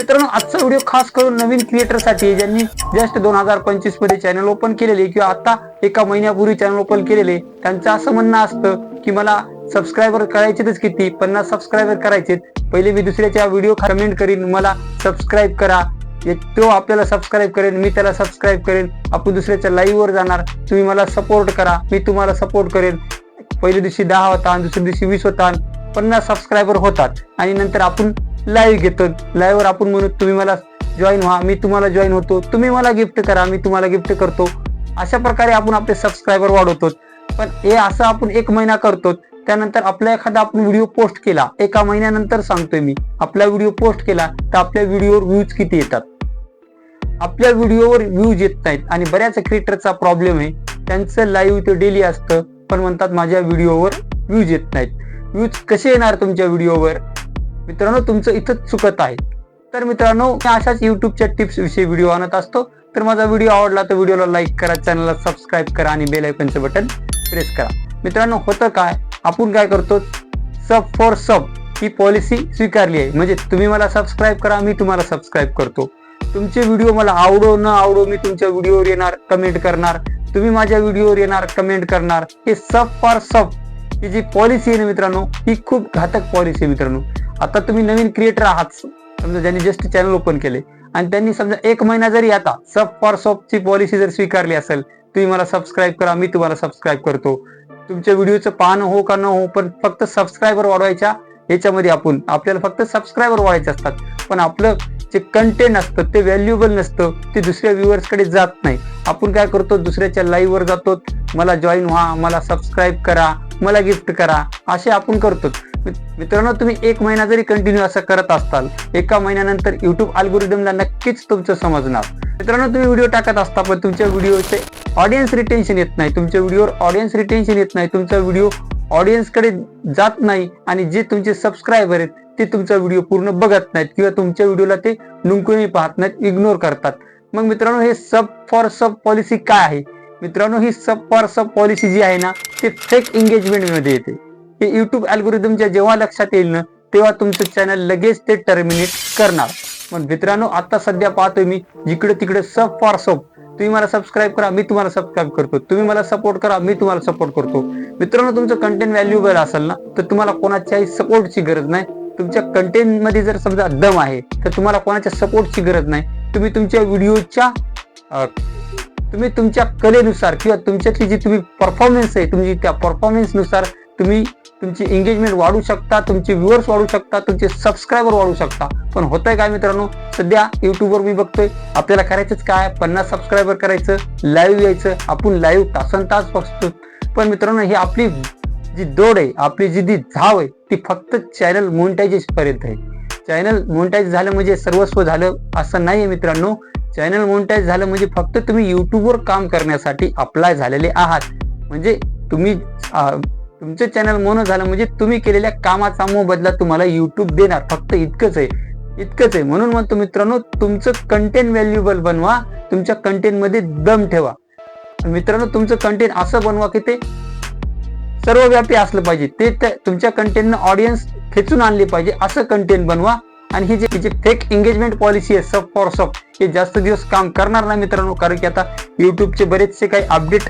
मित्रांनो आजचा व्हिडिओ खास करून नवीन क्रिएटरसाठी ज्यांनी जस्ट दोन हजार पंचवीसमध्ये चॅनल ओपन केलेले किंवा आता एका महिन्यापूर्वी चॅनल ओपन केलेले त्यांचं असं म्हणणं असतं की मला सबस्क्रायबर करायचेच किती? पन्नास सबस्क्रायबर करायचे पहिले मी दुसऱ्याच्या व्हिडिओ कमेंट करीन मला सबस्क्राईब करा. तो आपल्याला सबस्क्राईब करेन मी त्याला सबस्क्राईब करेन आपण दुसऱ्याच्या लाईव्हवर जाणार. तुम्ही मला सपोर्ट करा मी तुम्हाला सपोर्ट करेन पहिल्या दिवशी दहा होता आणि दुसऱ्या दिवशी वीस होता पन्नास सबस्क्रायबर होतात. आणि नंतर आपण लाईव्ह घेतो. लाईव्हवर आपण म्हणू तुम्ही मला जॉईन व्हा. मी तुम्हाला जॉईन होतो. तुम्ही मला गिफ्ट करा. मी तुम्हाला गिफ्ट करतो. अशा प्रकारे आपण आपले सबस्क्रायबर वाढवतो. पण हे असं आपण एक महिना करतो. त्यानंतर आपला एखादा आपण व्हिडिओ पोस्ट केला. एका महिन्यानंतर सांगतोय मी. आपला व्हिडिओ पोस्ट केला तर आपल्या व्हिडिओवर व्ह्यूज किती येतात? आपल्या व्हिडिओवर व्ह्यूज येत नाहीत. आणि बऱ्याच क्रिएटरचा प्रॉब्लेम आहे. त्यांचं लाईव्ह ते डेली असतं. पण म्हणतात माझ्या व्हिडिओवर व्ह्यूज येत नाहीत. व्ह्यूज कसे येणार तुमच्या व्हिडिओवर मित्रांनो तुमचं इथंच चुकत आहे. तर मित्रांनो मी अशाच युट्यूबच्या टिप्स विषयी व्हिडिओ आणत असतो. तर माझा व्हिडिओ आवडला तर व्हिडिओला लाईक करा चॅनलला सबस्क्राईब करा आणि बेल आयकनचं बटन प्रेस करा. मित्रांनो होतं काय? आपण काय करतो? सब फॉर सब ही पॉलिसी स्वीकारली आहे. म्हणजे तुम्ही मला सबस्क्राईब करा मी तुम्हाला सबस्क्राईब करतो. तुमचे व्हिडिओ मला आवडो न आवडो मी तुमच्या व्हिडिओवर येणार कमेंट करणार. तुम्ही माझ्या व्हिडिओवर येणार कमेंट करणार. हे सब for sub he G policy आहे ना मित्रांनो ही खूप घातक पॉलिसी आहे मित्रांनो. आता तुम्ही नवीन क्रिएटर आहात. समजा ज्यांनी जस्ट चॅनल ओपन केले. आणि त्यांनी समजा एक महिना जरी आता सब फॉर सॉपची पॉलिसी जर स्वीकारली असेल तुम्ही मला सबस्क्राईब करा मी तुम्हाला सबस्क्राईब करतो. तुमच्या व्हिडिओचं पाहणं हो का न हो पण फक्त सबस्क्रायबर वाढवायच्या याच्यामध्ये आपण आपल्याला फक्त सबस्क्रायबर वाढवायचे असतात. पण आपलं जे कंटेंट असतं ते व्हॅल्युएबल नसतं ते दुसऱ्या व्ह्युअर्सकडे जात नाही. आपण काय करतो दुसऱ्याच्या लाईव्हवर जातो. मला जॉईन व्हा मला सबस्क्राईब करा मला गिफ्ट करा असे आपण करतो मित्रांनो तुम्ही एक महिना जरी कंटिन्यू असं करत असताल एका महिन्यानंतर युट्यूब अल्गोरिदमला नक्कीच तुमचं समजणार. मित्रांनो तुम्ही व्हिडिओ टाकत असता पण तुमच्या व्हिडिओचे ऑडियन्स रिटेन्शन येत नाही. तुमच्या व्हिडिओवर ऑडियन्स रिटेन्शन येत नाही. तुमचा व्हिडिओ ऑडियन्सकडे जात नाही आणि जे तुमचे सबस्क्रायबर आहेत ते तुमचा व्हिडिओ पूर्ण बघत नाहीत किंवा तुमच्या व्हिडिओला ते नुंकुनी पाहत नाहीत इग्नोर करतात. मग मित्रांनो हे सब फॉर सब पॉलिसी काय आहे? मित्रांनो ही सब फॉर सब पॉलिसी जी आहे ना ते फेक एंगेजमेंटमध्ये येते. हे युट्यूब अल्गोरिदमच्या जेव्हा लक्षात येईल ना तेव्हा तुमचं चॅनल लगेच ते टर्मिनेट करणार. पण मित्रांनो आता सध्या पाहतोय मी जिकडे तिकडे सब फॉर सब तुम्ही मला सबस्क्राईब करा मी तुम्हाला सबस्क्राईब करतो. तुम्ही मला सपोर्ट करा मी तुम्हाला सपोर्ट करतो. मित्रांनो तुमचं कंटेंट व्हॅल्युएबल असेल ना तर तुम्हाला कोणाच्याही सपोर्टची गरज नाही. तुमच्या कंटेंटमध्ये जर समजा दम आहे तर तुम्हाला कोणाच्या सपोर्टची गरज नाही. तुम्ही तुमच्या व्हिडिओच्या तुम्ही तुमच्या कलेनुसार किंवा तुमच्यातली जी तुम्ही परफॉर्मन्स आहे तुमची त्या परफॉर्मन्सनुसार तुम्ही तुमची एंगेजमेंट वाढू शकता तुमचे व्ह्युअर्स वाढू शकता तुमचे सबस्क्रायबर वाढू शकता. पण होतंय काय मित्रांनो? सध्या युट्यूबवर मी बघतोय आपल्याला करायचंच काय? पन्नास सबस्क्रायबर करायचं लाईव्ह यायचं आपण लाईव्ह तासन तास बघतो पण मित्रांनो ही आपली जी दौड आहे आपली जी ती धाव आहे ती फक्त चॅनल मोनिटायझेशन पर्यंत आहे. चॅनल मोनिटाईज झालं म्हणजे सर्वस्व झालं असं नाहीये मित्रांनो. चॅनल मोनिटाईज झालं म्हणजे फक्त तुम्ही युट्यूबवर काम करण्यासाठी अप्लाय झालेले आहात. म्हणजे तुम्ही तुमचं चॅनल मोनो झालं म्हणजे तुम्ही केलेल्या कामाचा मोबदला तुम्हाला युट्यूब देणार. फक्त इतकंच आहे. इतकंच आहे. म्हणून म्हणतो मित्रांनो तुमचं कंटेंट व्हॅल्युएबल बनवा. तुमच्या कंटेंटमध्ये दम ठेवा. मित्रांनो तुमचं कंटेंट असं बनवा की ते सर्वव्यापी असलं पाहिजे. ते तुमच्या कंटेंटनं ऑडियन्स खेचून आणले पाहिजे. असं कंटेंट बनवा. आणि ही जे जे फेक एंगेजमेंट पॉलिसी आहे सब फॉर सब हे जास्त दिवस काम करणार नाही मित्रांनो. कारण की आता युट्यूबचे बरेचसे काही अपडेट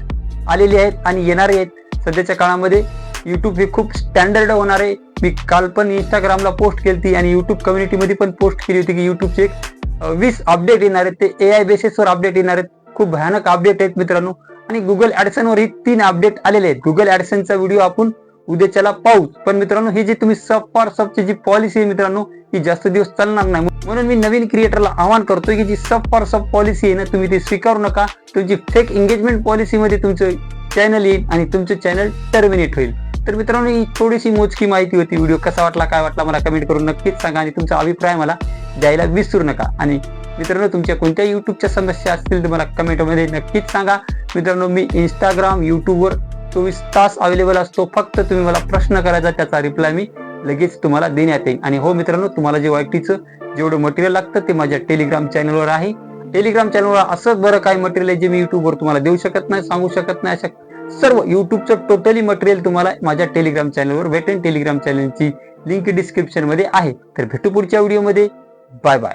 आलेले आहेत आणि येणारे आहेत. सध्याच्या काळामध्ये युट्यूब हे खूप स्टँडर्ड होणार. आहे मी काल पण इंस्टाग्रामला पोस्ट केली होती आणि युट्यूब कम्युनिटीमध्ये पण पोस्ट केली होती की युट्यूबचे एक वीस अपडेट येणार आहेत. ते ए आय बेसिसवर अपडेट येणार आहेत. खूप भयानक अपडेट आहेत मित्रांनो. आणि गुगल ऍडसन वर ही तीन अपडेट आलेले आहेत. गुगल ॲडसनचा व्हिडिओ आपण उद्याच्याला पाहू. पण मित्रांनो ही जी तुम्ही सब फॉर सबची जी पॉलिसी आहे मित्रांनो ही जास्त दिवस चालणार नाही. म्हणून मी नवीन क्रिएटरला आवाहन करतोय की जी सब फॉर सब पॉलिसी आहे ना तुम्ही ती स्वीकारू नका. तुमची फेक एंगेजमेंट पॉलिसीमध्ये तुमचं चॅनल येईल आणि तुमचं चॅनल टर्मिनेट होईल. तर मित्रांनो ही थोडीशी मोजकी माहिती होती. व्हिडिओ कसा वाटला काय वाटला मला कमेंट करून नक्कीच सांगा आणि तुमचा अभिप्राय मला द्यायला विसरू नका. आणि मित्रांनो तुमच्या कोणत्या युट्यूबच्या समस्या असतील तर मला कमेंटमध्ये नक्कीच सांगा. मित्रांनो मी इंस्टाग्राम युट्यूबवर चोवीस तास अवेलेबल असतो. फक्त तुम्ही मला प्रश्न करायचा त्याचा रिप्लाय मी लगेच तुम्हाला देण्यात येईल. आणि हो मित्रांनो तुम्हाला जे वाईटीचं जेवढं मटेरियल लागतं ते माझ्या टेलिग्राम चॅनलवर आहे. टेलिग्राम चॅनलवर असंच बरं काय मटेरियल आहे जे मी युट्यूबवर तुम्हाला देऊ शकत नाही सांगू शकत नाही अशा सर्व युट्यूबचं टोटली मटेरियल तुम्हाला माझ्या टेलिग्राम चॅनलवर भेटेन. टेलिग्राम चॅनलची लिंक डिस्क्रिप्शनमध्ये आहे. तर भेटू पुढच्या व्हिडिओमध्ये बाय बाय